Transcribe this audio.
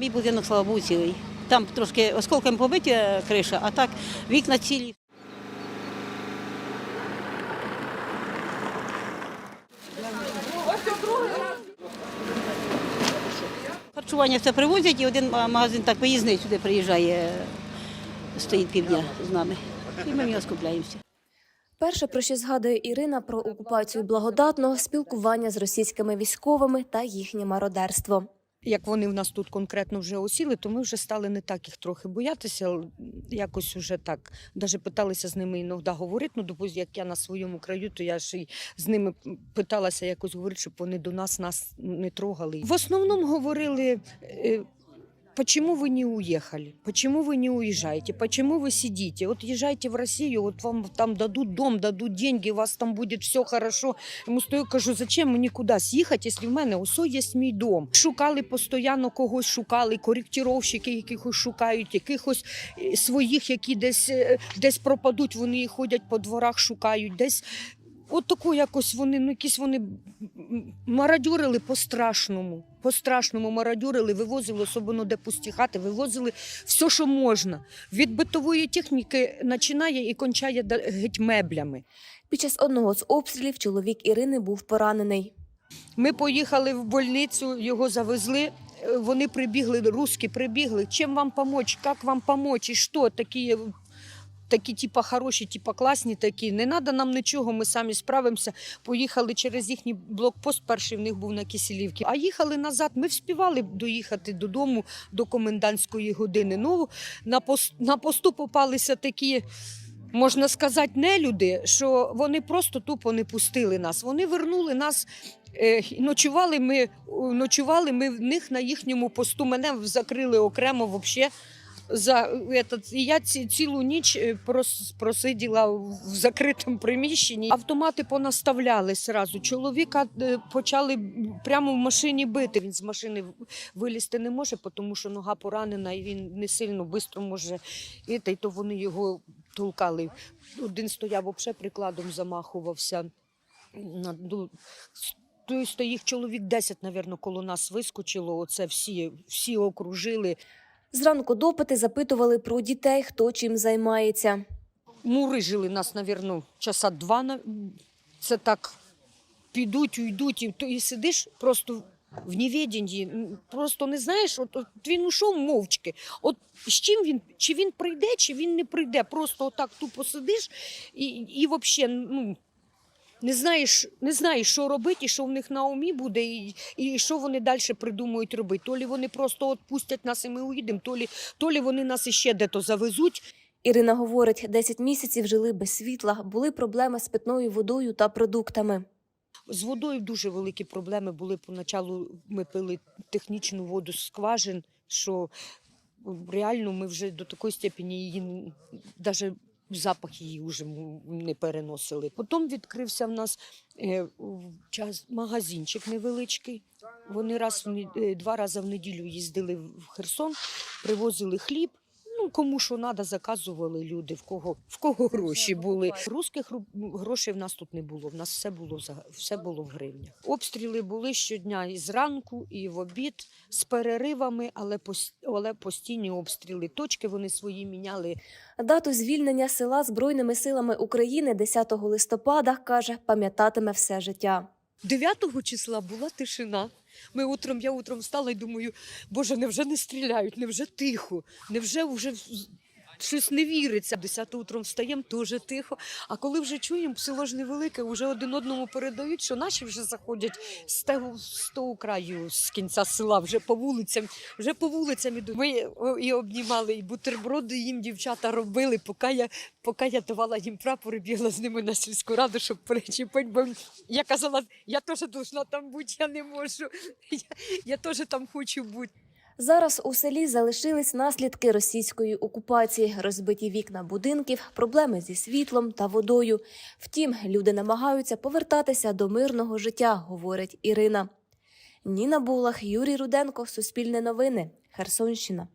Мій будинок, слава Богу, цілий. Там трошки осколками побиті криша, а так вікна цілі. Харчування все привозять і один магазин так виїзний сюди приїжджає, стоїть півдня з нами. І ми в нього скупляємося. Перше, про що згадує Ірина про окупацію благодатного спілкування з російськими військовими та їхнє мародерство. Як вони в нас тут конкретно вже осіли, то ми вже стали не так їх трохи боятися. Якось уже так. навіть питалися з ними іноді говорити. Ну, допустим, як я на своєму краю, то я ж і з ними питалася якось говорити, щоб вони до нас нас не трогали. В основному говорили е, Почему вы не уехали? Почему вы не уезжаете? Почему вы сидите? Вот езжайте в Россию, вот вам там дадут дом, дадут деньги, у вас там будет все хорошо. Йому стою, кажу, зачем мені кудись їхати, якщо в мене ось є мій дом. Шукали постійно когось, шукали, коректировщики якихось шукають, якихось е, своїх, які десь, е, десь пропадуть, вони їх ходять по дворах, шукають, десь. От таку якось вони, ну якісь вони м, мародьорили по-страшному. По-страшному вивозили, особливо де пусті хати, вивозили все, що можна. Від битової техніки починає і кончає геть меблями. Під час одного з обстрілів чоловік Ірини був поранений. Ми поїхали в больницю, його завезли. е, Вони прибігли, русські прибігли. Чим вам помочь? Як вам помочь? І що? Такі, такі типа хороші, типа класні такі. Не треба нам нічого, ми самі справимося. Поїхали через їхній блокпост, перший в них був на Кисілівці. А їхали назад. Ми вспівали доїхати додому до комендантської години. Ну, на, пост, на посту попалися такі. Можна сказати, не люди, що вони просто тупо не пустили нас. Вони вернули нас Е, Ночували ми, ночували ми в них на їхньому посту. Мене закрили окремо вообще. За этот, і я ці, цілу ніч е, прос, просиділа в закритому приміщенні. Автомати понаставляли сразу. Чоловіка е, почали прямо в машині бити. Він з машини вилізти не може, тому що нога поранена, і він не сильно швидко може. І, то вони його толкали. Один стояв взагалі прикладом замахувався. Тобто їх чоловік 10, напевно, коло нас вискочило. Оце всі, всі окружили. Зранку допити запитували про дітей, хто чим займається. Мурижили нас, напевно, часа два. Це так підуть, уйдуть. І, і сидиш просто в невіденні, просто не знаєш, от, от він ушов мовчки. От з чим він, чи він прийде, чи він не прийде. Просто отак тупо сидиш і, і взагалі, ну. Не знаєш, не знаєш, що робити, і що в них на умі буде, і, і що вони далі придумають робити. То лі вони просто от пустять нас і ми уїдемо, то лі, то лі вони нас іще де-то завезуть. Ірина говорить, 10 місяців жили без світла, були проблеми з питною водою та продуктами. З водою дуже великі проблеми були. Поначалу ми пили технічну воду з скважин, що реально ми вже до такої степені її навіть запах її вже не переносили. Потім відкрився в нас е, час магазинчик невеличкий. Вони раз в е, два рази в неділю їздили в Херсон, привозили хліб. Ну, кому що треба, заказували люди, в кого, в кого гроші були. Русських ру- грошей в нас тут не було. В нас все було за- все було в гривнях. Обстріли були щодня і зранку, і в обід з переривами, але пос- але постійні обстріли. Точки вони свої міняли. Дату звільнення села Збройними силами України 10 листопада, каже, пам'ятатиме все життя. 9 числа була тишина. Ми утром, я утром встала і думаю, боже, невже не стріляють, невже тихо, невже вже щось не віриться. Десяте утром встаємо, дуже тихо. А коли вже чуємо, село ж невелике, вже один одному передають, що наші вже заходять з того, з того краю, з кінця села, вже по вулицям, вже по вулицям ідуть. Ми і обнімали, і бутерброди їм дівчата робили, поки я, поки я давала їм прапор і бігла з ними на сільську раду, щоб перечіпати, бо я казала, я теж должна там бути, я не можу. Я, я теж там хочу бути. Зараз у селі залишились наслідки російської окупації, розбиті вікна будинків, проблеми зі світлом та водою. Втім, люди намагаються повертатися до мирного життя, говорить Ірина. Ніна Булах, Юрій Руденко, Суспільне новини, Херсонщина.